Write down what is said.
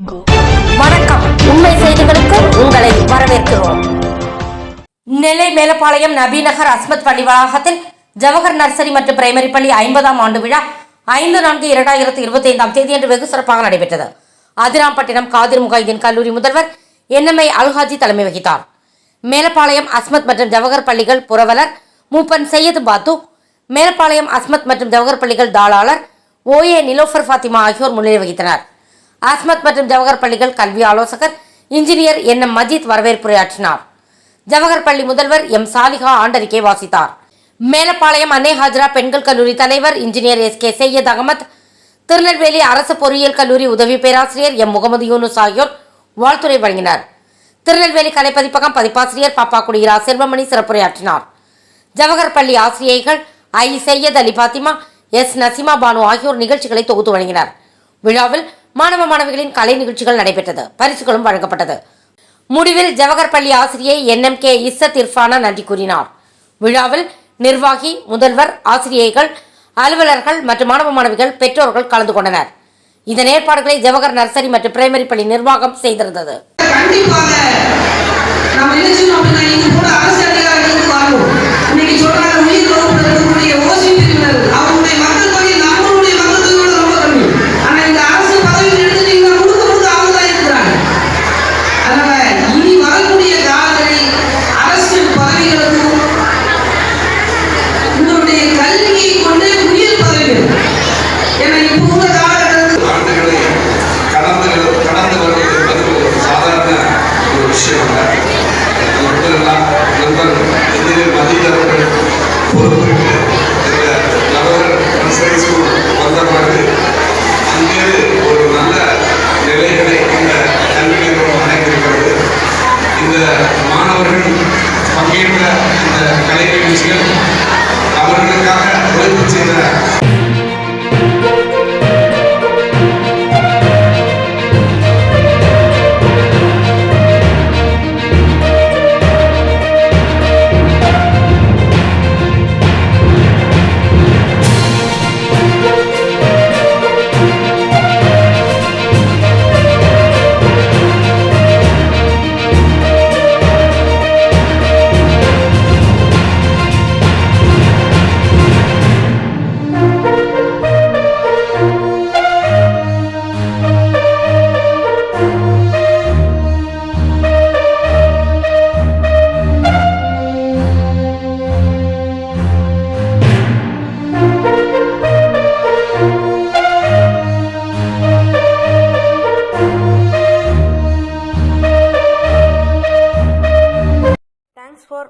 வணக்கம். உண்மை செய்திகளுக்கு உங்களை வரவேற்கிறோம். நெல்லை மேலப்பாளையம் நபிநகர் அஸ்மத் பள்ளி வளாகத்தில் ஜவஹர் நர்சரி மற்றும் பிரைமரி பள்ளி ஐம்பதாம் ஆண்டு விழா ஐந்து நான்கு இரண்டாயிரத்தி இருபத்தி ஐந்தாம் தேதியன்று வெகு சிறப்பாக நடைபெற்றது. அதிராம்பட்டினம் காதிர் முகாயிதீன் கல்லூரி முதல்வர் என்எம்ஐ அல்ஹாஜி தலைமை வகித்தார். மேலப்பாளையம் அஸ்மத் மற்றும் ஜவஹர் பள்ளிகள் புரவலர் மூப்பன் சையது பாத்து மேலப்பாளையம் அஸ்மத் மற்றும் ஜவஹர் பள்ளிகள் தாளாளர் ஓஏ நிலோஃபர் ஃபாத்திமா ஆகியோர் முன்னிலை வகித்தனர். ஆஸ்மத் மற்றும் ஜவஹர் பள்ளிகள் கல்வி ஆலோசகர் இன்ஜினியர் என் எம் மஜீத் வரவேற்புரையாற்றினார். ஜவஹர் பள்ளி முதல்வர் எம் சாலிகா ஆண்டறிக்கை வாசித்தார். மேலப்பாளையம் அன்னை ஹாஜரா பெண்கள் கல்லூரி தலைவர் engineer S K Syed Ahmed Tirunelveli அரசு பொறியியல் கல்லூரி உதவி பேராசிரியர் எம் முகமது யூனுஸ் ஆகியோர் வாழ்த்துரை வழங்கினர். திருநெல்வேலி கலைப்பதிப்பகம் பதிப்பாசிரியர் பாப்பாக்குடி செல்வமணி சிறப்புரையாற்றினார். ஜவஹர் பள்ளி ஆசிரியைகள் ஐ சையத் அலி பாத்திமா எஸ் நசிமா பானு ஆகியோர் நிகழ்ச்சிகளை தொகுத்து வழங்கினர். விழாவில் மாணவ மாணவிகளின் கலை நிகழ்ச்சிகள் நடைபெற்றது. பரிசுகளும் வழங்கப்பட்டது. முடிவில் ஜவஹர் பள்ளி ஆசிரியை என் எம் கே இஸ்ஸத் இர்ஃபானா நன்றி கூறினார். விழாவில் நிர்வாகி முதல்வர் ஆசிரியைகள் அலுவலர்கள் மற்றும் மாணவ மாணவிகள் பெற்றோர்கள் கலந்து கொண்டனர். இதன் ஏற்பாடுகளை ஜவஹர் நர்சரி மற்றும் பிரைமரி பள்ளி நிர்வாகம் செய்திருந்தது. நண்பர் இன்ஜினியர் மதித் அவர்கள் பொறுப்பிற்கு இந்த ஜவஹர் நர்சரி ஸ்கூல் வந்த பிறகு அங்கே ஒரு நல்ல நிலைகளை இந்த கல்வி நிறுவனம் அடைந்திருக்கிறது. இந்த மாணவர்கள் பங்கேற்ற இந்த கலை நிகழ்ச்சிகள் அவர்களுக்காக